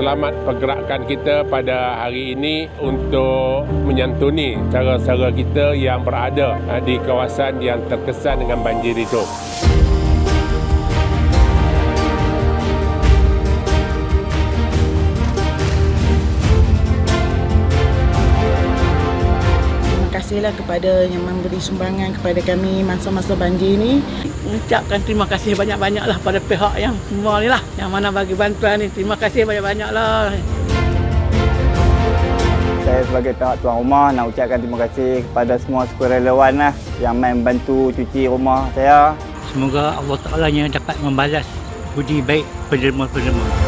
selamat pergerakan kita pada hari ini untuk menyantuni saudara-saudara kita yang berada ah, di kawasan yang terkesan dengan banjir itu. Kasihlah kepada yang memberi sumbangan kepada kami masa-masa banjir ini. Ucapkan terima kasih banyak-banyak lah pada pihak yang semua ni lah. Yang mana bagi bantuan ni. Terima kasih banyak-banyak lah. Saya sebagai pihak tuan rumah nak ucapkan terima kasih kepada semua sukarelawan lah yang main bantu cuci rumah saya. Semoga Allah Ta'ala yang dapat membalas budi baik penderma-penderma.